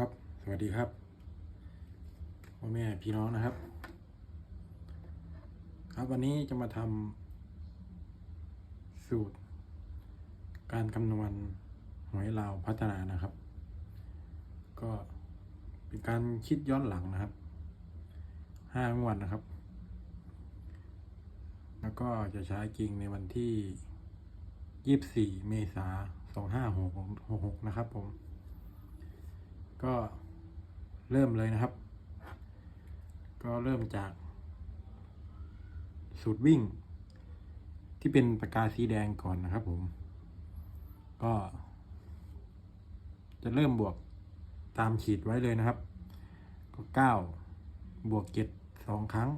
ครับ สวัสดีครับพ่อแม่พี่น้องนะครับ ครับวันนี้จะมาทำสูตร การคำนวณหวยลาวพัฒนานะครับ ก็เป็นการคิดย้อนหลังนะครับห้างวดนะครับ แล้วก็จะใช้จริงในวันที่ 24 เมษายน2566 นะครับผม ก็เริ่มเลยนะครับ ก็เริ่มจาก สูตรวิ่ง ที่เป็นปากกาสีแดงก่อนนะครับผม ก็ จะเริ่มบวกตามขีดไว้เลยนะครับ ก็เก้าบวกเจ็ดสองครั้ง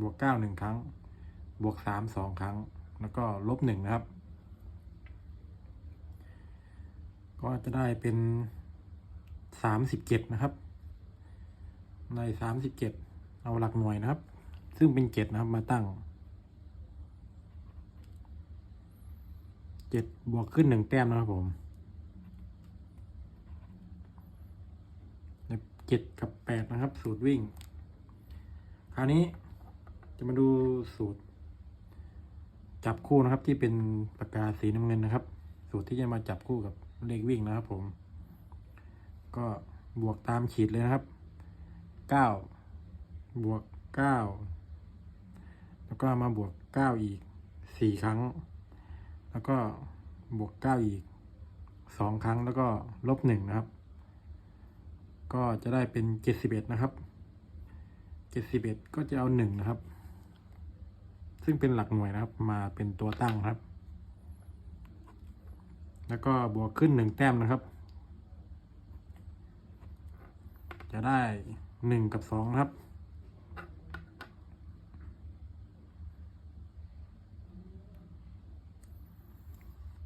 บวกเก้าหนึ่งครั้ง บวกสามสองครั้ง แล้วก็ลบหนึ่งนะครับ ก็จะได้เป็น สามสิบเจ็ดนะครับในสามสิบเจ็ดเอาหลักหน่วยนะครับ ซึ่งเป็นเจ็ดนะครับมาตั้งเจ็ดบวกขึ้นหนึ่งแต้มนะครับผมเจ็ดกับแปดนะครับ สูตรวิ่ง คราวนี้จะมาดูสูตร จับคู่นะครับที่เป็นปากกาสีน้ำเงินนะครับ สูตรที่จะมาจับคู่กับเลขวิ่งนะครับผม ก็บวกตามขีดเลยนะครับเก้าบวกเก้าแล้วก็มาบวกเก้าอีกสี่ครั้ง แล้วก็บวกเก้าอีกสองครั้งแล้วก็ลบหนึ่งนะครับ ก็จะได้เป็นเจ็ดสิบเอ็ดนะครับเจ็ดสิบเอ็ดก็จะเอาหนึ่งนะครับ ซึ่งเป็นหลักหน่วยนะครับ มาเป็นตัวตั้งครับ แล้วก็บวกขึ้นหนึ่งแต้มนะครับ จะได้หนึ่งกับสองครับ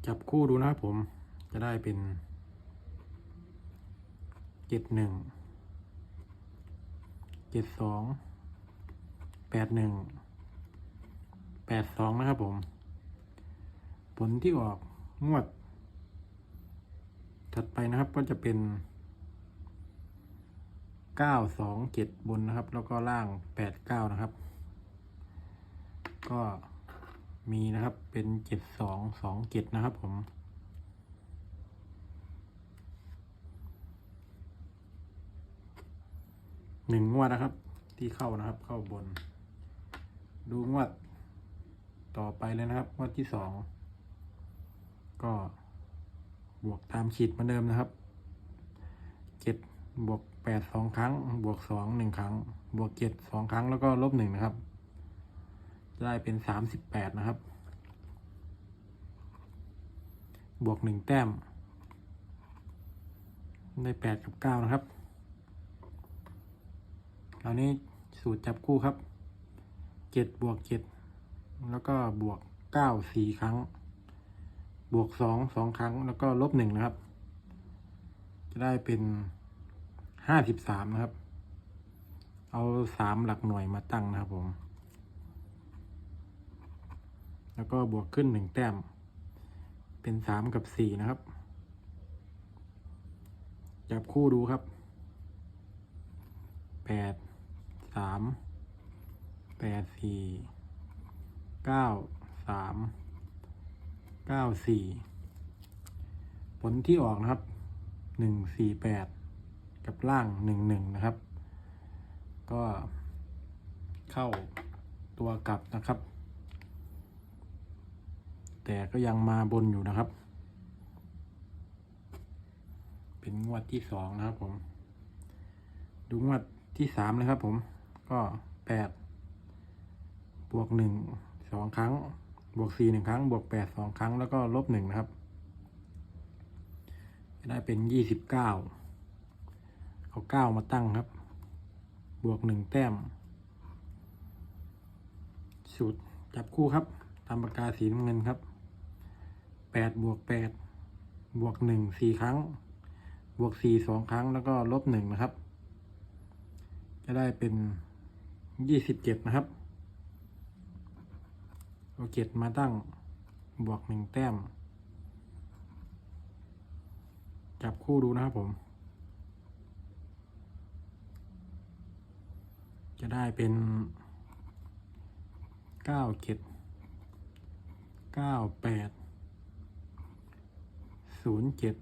จับคู่ดูนะครับผมจะได้เป็นเจ็ดหนึ่งเจ็ดสองแปดหนึ่งแปดสองนะครับผม ผลที่ออกงวด ถัดไปนะครับก็จะเป็น ก้าสองเจ็ดบนนะครับ แล้วก็ล่างแปดเก้านะครับ ก็มีนะครับเป็นเจ็ดสองสองเจ็ดนะครับผมหนึ่งงวดนะครับ ที่เข้านะครับ เข้าบน ดูงวดต่อไปเลยนะครับงวดที่สองก็บวกตามขีดเหมือนเดิมนะครับเจ็ดบวก แปดสองครั้ง บวกสองหนึ่งครั้ง บวกเจ็ดสองครั้งแล้วก็ลบหนึ่งนะครับจะได้เป็นสามสิบแปดนะครับ บวกหนึ่งแต้ม ได้แปดกับเก้านะครับคราวนี้สูตรจับคู่ครับเจ็ดบวกเจ็ดแล้วก็บวกเก้าสี่ครั้ง บวกสองสองครั้งแล้วก็ลบหนึ่งนะครับ จะได้เป็น ห้าสิบสามนะครับ เอาสามหลักหน่วยมาตั้งนะครับผม แล้วก็บวกขึ้นหนึ่งแต้ม เป็นสามกับสี่นะครับ จับคู่ดูครับแปดสามแปดสี่เก้าสามเก้าสี่ผลที่ออกนะครับหนึ่งสี่แปด กับล่างหนึ่งหนึ่งนะครับ ก็เข้าตัวกลับนะครับ แต่ก็ยังมาบนอยู่นะครับ เป็นงวดที่สองนะครับผม ดูงวดที่สามเลยครับผมก็แปดบวกหนึ่งสองครั้ง บวกสี่หนึ่งครั้ง บวกแปดสองครั้งแล้วก็ลบหนึ่งนะครับจะได้เป็นยี่สิบเก้า เอาเก้ามาตั้งครับ บวกหนึ่งแต้ม สูตรจับคู่ครับตามปากกาสีน้ำเงินครับแปดบวกแปดบวกหนึ่งสี่ครั้ง บวกสี่สองครั้งแล้วก็ลบหนึ่งนะครับ จะได้เป็นยี่สิบเจ็ดนะครับเอาเจ็ดมาตั้งบวกหนึ่งแต้ม จับคู่ดูนะครับผม จะได้เป็นเก้าเจ็ดเก้าแปดศูนย์เจ็ด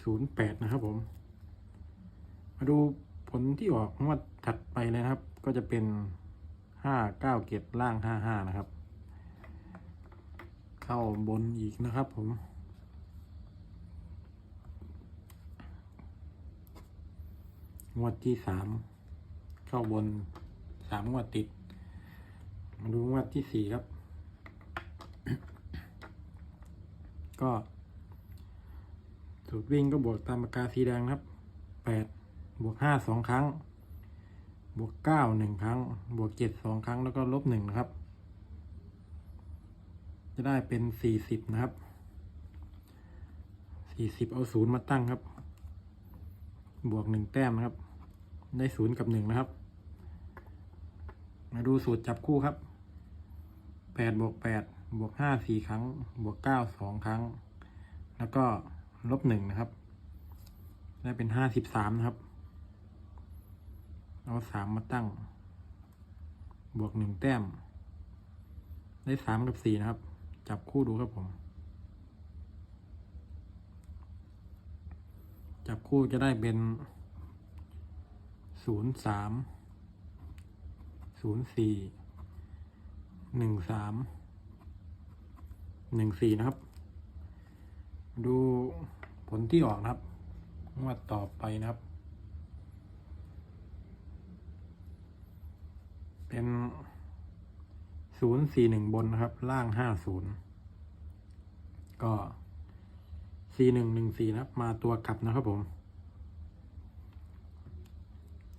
ศูนย์แปดนะครับผม มาดูผลที่ออกงวดถัดไปเลยนะครับ ก็จะเป็นห้าเก้าเจ็ดล่างห้าห้านะครับ เข้าบนอีกนะครับผมงวดที่สาม เข้าบนสามงวดติด มาดูงวดที่สี่ครับ ก็สูตรวิ่งก็บวกตามปากกาสีแดงครับแปดบวกห้าสองครั้ง บวกเก้าหนึ่งครั้ง บวกเจ็ดสองครั้งแล้วก็ลบหนึ่งนะครับ จะได้เป็นสี่สิบนะครับสี่สิบเอาศูนย์มาตั้งครับ บวกหนึ่งแต้มนะครับ ได้ศูนย์กับหนึ่งนะครับ มาดูสูตรจับคู่ครับแปดบวกแปดบวกห้าสี่ครั้ง บวกเก้าสองครั้ง แล้วก็ลบหนึ่งนะครับ ได้เป็นห้าสิบสามนะครับ เอาสามมาตั้ง บวกหนึ่งแต้ม ได้สามกับสี่นะครับ จับคู่ดูครับผม จับคู่จะได้เป็นศูนย์สาม ศูนย์สี่หนึ่งสามหนึ่งสี่นะครับ ดูผลที่ออกนะครับงวดต่อไปนะครับ เป็นศูนย์สี่หนึ่งบนนะครับ ล่างห้าศูนย์ก็สี่หนึ่งหนึ่งสี่นะครับ มาตัวกลับนะครับผม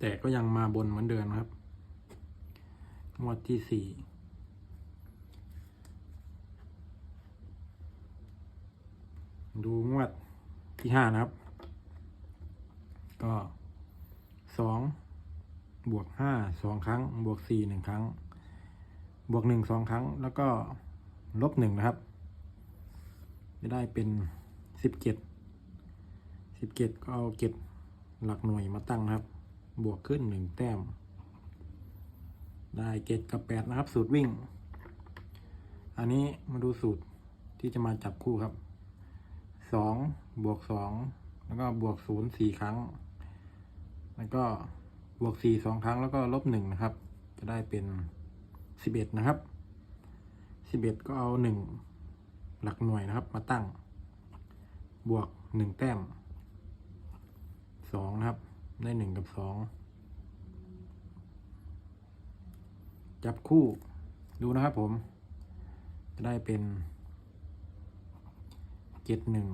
แต่ก็ยังมาบนเหมือนเดิมครับ งวดที่สี่ดูงวดที่ห้านะครับ ก็สองบวกห้าสองครั้ง บวกสี่หนึ่งครั้ง บวกหนึ่งสองครั้ง แล้วก็ลบหนึ่งนะครับ จะได้เป็นสิบเจ็ดสิบเจ็ดก็เอาเจ็ดหลักหน่วยมาตั้งนะครับ บวกขึ้นหนึ่งแต้ม ได้เจ็ดกับแปดนะครับ สูตรวิ่ง อันนี้มาดูสูตรที่จะมาจับคู่ครับสองบวกสองแล้วก็บวกศูนย์สี่ครั้ง แล้วก็บวกสี่สองครั้งแล้วก็ลบหนึ่งนะครับ จะได้เป็นสิบเอ็ดนะครับสิบเอ็ดก็เอาหนึ่งหลักหน่วยนะครับ มาตั้ง บวกหนึ่งแต้มสองนะครับ ได้หนึ่งกับสอง จับคู่ดูนะครับผม จะได้เป็นเจ็ดหนึ่ง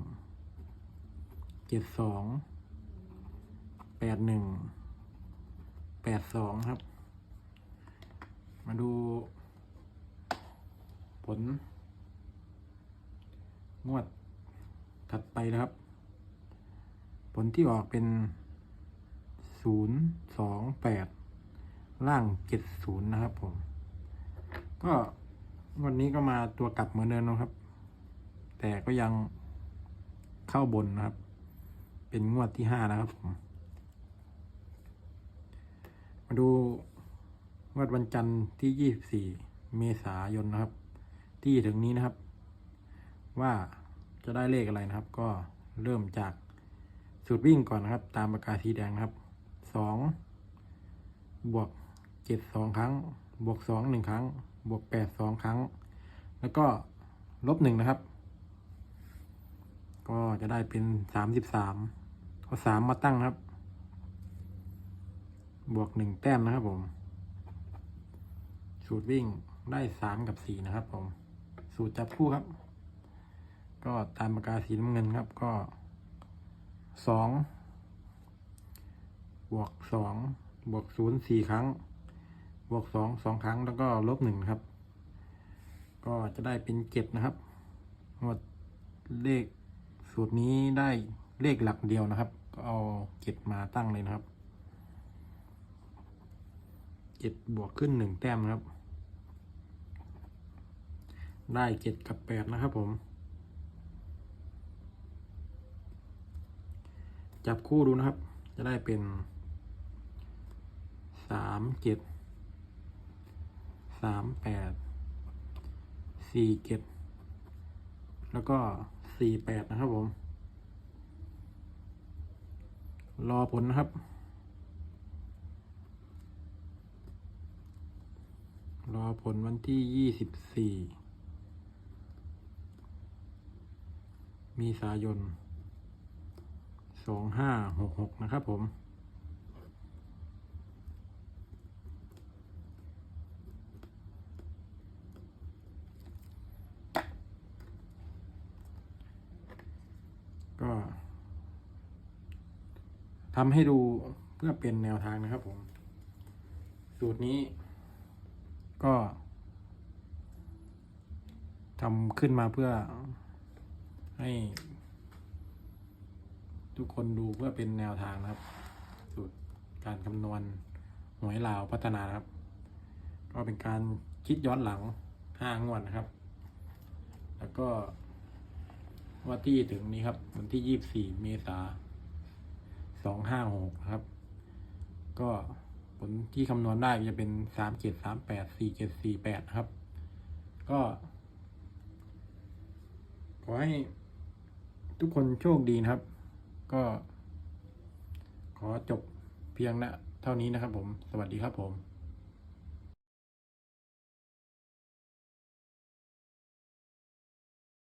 เจ็ดสองแปดหนึ่งแปดสองครับ มาดู ผล งวดถัดไปนะครับ ผลที่ออกเป็นศูนย์สองแปด ล่างเจ็ดศูนย์นะครับผม ก็วันนี้ก็มาตัวกลับเหมือนเดิมนะครับ แต่ก็ยังเข้าบนนะครับ เป็นงวดที่ห้านะครับผม มาดูงวดวันจันทร์ที่ยี่สิบสี่เมษายนนะครับ ที่ถึงนี้นะครับ ว่าจะได้เลขอะไรนะครับ ก็เริ่มจากสูตรวิ่งก่อนนะครับ ตามปากกาสีแดงนะครับสองบวก เจ็ดสองครั้ง บวกสองหนึ่งครั้ง บวกแปดสองครั้ง แล้วก็ลบหนึ่งนะครับ ก็จะได้เป็นสามสิบสามเอาสามมาตั้งครับ บวกหนึ่งแต้มนะครับผม สูตรวิ่งได้สามกับสี่นะครับผม สูตรจับคู่ครับ ก็ตามปากกาสีน้ำเงินครับ ก็สองบวกสองบวกศูนย์สี่ครั้ง วกสองสองครั้งแล้วก็ลบหนึ่งครับ ก็จะได้เป็นเจ็ดนะครับงวดเลขสูตรนี้ได้เลขหลักเดียวนะครับ ก็เอาเจ็ดมาตั้งเลยนะครับเจ็ดบวกขึ้นหนึ่งแต้มนะครับ ได้เจ็ดกับแปดนะครับผม จับคู่ดูนะครับ จะได้เป็นสามเจ็ด สามแปดสี่เจ็ดแล้วก็สี่แปดนะครับผม รอผลนะครับ รอผลวันที่ยี่สิบสี่มีสายนสองห้าหกหกนะครับผม ก็ ทำให้ดูเพื่อเป็นแนวทางนะครับผม สูตรนี้ ก็ทำขึ้นมาเพื่อให้ ทุกคนดูเพื่อเป็นแนวทางนะครับ สูตรการคำนวณหวยลาวพัฒนานครับ ก็เป็นการคิดย้อนหลังห้างวดนะครับ แล้วก็ว่าที่ถึงนี้ครับ วันที่ยี่บสี่เมษา สองห้าหกครับ ก็ผลที่คำนวณได้จะเป็นสามเจ็ดสามแปดสี่เจ็ดสี่แปดครับ ก็ ขอให้ทุกคนโชคดีนะครับ ก็ ขอจบเพียงนะเท่านี้นะครับผม สวัสดีครับผม